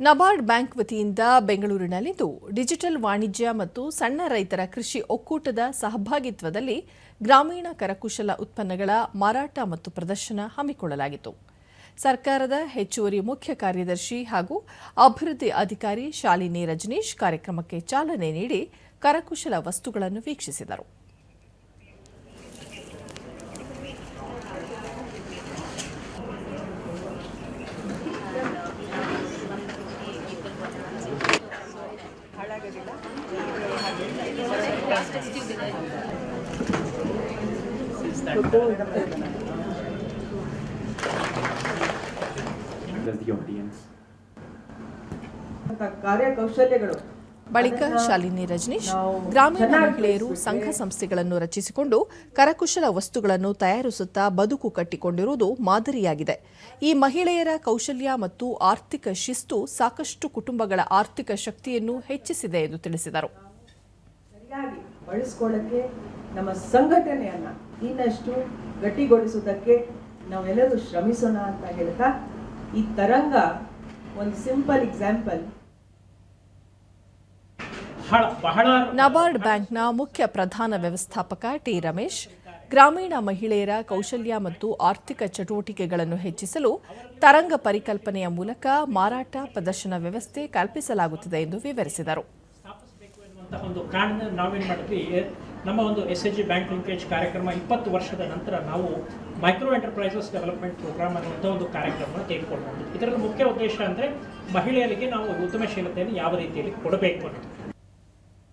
NABARD bank ವತಿಯಿಂದ ಬೆಂಗಳೂರಿನಲ್ಲಿಂದು digital ವಾಣಿಜ್ಯ ಮತ್ತು ಸಣ್ಣ ರೈತರ ಕೃಷಿ ಒಕ್ಕೂಟದ ಸಹಭಾಗಿತ್ವದಲ್ಲಿ ಗ್ರಾಮೀಣ ಕರಕುಶಲ ಉತ್ಪನ್ನಗಳ ಮಾರಾಟ ಮತ್ತು ಪ್ರದರ್ಶನ ಹಮ್ಮಿಕೊಳ್ಳಲಾಗಿತ್ತು. ಸರ್ಕಾರದ ಹೆಚ್ಚುವರಿ ಮುಖ್ಯ ಕಾರ್ಯದರ್ಶಿ ಹಾಗೂ ಅಭಿವೃದ್ಧಿ ಅಧಿಕಾರಿ ಶಾಲಿನಿ ರಜನೀಶ್ ಕಾರ್ಯಕ್ರಮಕ್ಕೆ ಚಾಲನೆ ನೀಡಿ ಕರಕುಶಲ ವಸ್ತುಗಳನ್ನು ವೀಕ್ಷಿಸಿದರು. ಕಾರ್ಯಕೌಶಲ್ಯಗಳು. ಬಳಿಕ ಶಾಲಿನಿ ರಜನೀಶ್ ಗ್ರಾಮೀಣ ಮಹಿಳೆಯರು ಸಂಘ ಸಂಸ್ಥೆಗಳನ್ನು ರಚಿಸಿಕೊಂಡು ಕರಕುಶಲ ವಸ್ತುಗಳನ್ನು ತಯಾರಿಸುತ್ತಾ ಬದುಕು ಕಟ್ಟಿಕೊಂಡಿರುವುದು ಮಾದರಿಯಾಗಿದೆ. ಈ ಮಹಿಳೆಯರ ಕೌಶಲ್ಯ ಮತ್ತು ಆರ್ಥಿಕ ಶಿಸ್ತು ಸಾಕಷ್ಟು ಕುಟುಂಬಗಳ ಆರ್ಥಿಕ ಶಕ್ತಿಯನ್ನು ಹೆಚ್ಚಿಸಿದೆ ಎಂದು ತಿಳಿಸಿದರು. ಬಳಸ್ಕೊಳ್ಳಕ್ಕೆ ನಮ್ಮ ಸಂಘಟನೆಯನ್ನ ಇನ್ನಷ್ಟು ಗಟ್ಟಿಗೊಳಿಸುವುದಕ್ಕೆ ನಾವೆಲ್ಲರೂ ಶ್ರಮಿಸೋಣ ಅಂತ ಹೇಳ್ತಾ ಈ ತರಂಗ ಒಂದು ಸಿಂಪಲ್ ಎಕ್ಸಾಂಪಲ್. ನಬಾರ್ಡ್ ಬ್ಯಾಂಕ್ನ ಮುಖ್ಯ ಪ್ರಧಾನ ವ್ಯವಸ್ಥಾಪಕ ಟಿ ರಮೇಶ್ ಗ್ರಾಮೀಣ ಮಹಿಳೆಯರ ಕೌಶಲ್ಯ ಮತ್ತು ಆರ್ಥಿಕ ಚಟುವಟಿಕೆಗಳನ್ನು ಹೆಚ್ಚಿಸಲು ತರಂಗ ಪರಿಕಲ್ಪನೆಯ ಮೂಲಕ ಮಾರಾಟ ಪ್ರದರ್ಶನ ವ್ಯವಸ್ಥೆ ಕಲ್ಪಿಸಲಾಗುತ್ತಿದೆ ಎಂದು ವಿವರಿಸಿದರು. ಎನ್ನುವಂತಹ ಒಂದು ಕಾರಣ ನಾವೇನು ಮಾಡಿದ್ವಿ, ನಮ್ಮ ಒಂದು S H G bank linkage ಕಾರ್ಯಕ್ರಮ ಇಪ್ಪತ್ತು ವರ್ಷದ ನಂತರ ನಾವು ಮೈಕ್ರೋ ಎಂಟರ್ಪ್ರೈಸಸ್ ಡೆವಲಪ್ಮೆಂಟ್ ಪ್ರೋಗ್ರಾಮ್ ಅನ್ನುವಂಥ ಒಂದು ಕಾರ್ಯಕ್ರಮವನ್ನು ತೆಗೆದುಕೊಂಡು ಇದರ ಮುಖ್ಯ ಉದ್ದೇಶ ಅಂದರೆ ಮಹಿಳೆಯರಿಗೆ ನಾವು ಉದ್ಯಮಶೀಲತೆಯನ್ನು ಯಾವ ರೀತಿಯಲ್ಲಿ ಕೊಡಬೇಕು ಅನ್ನೋದು.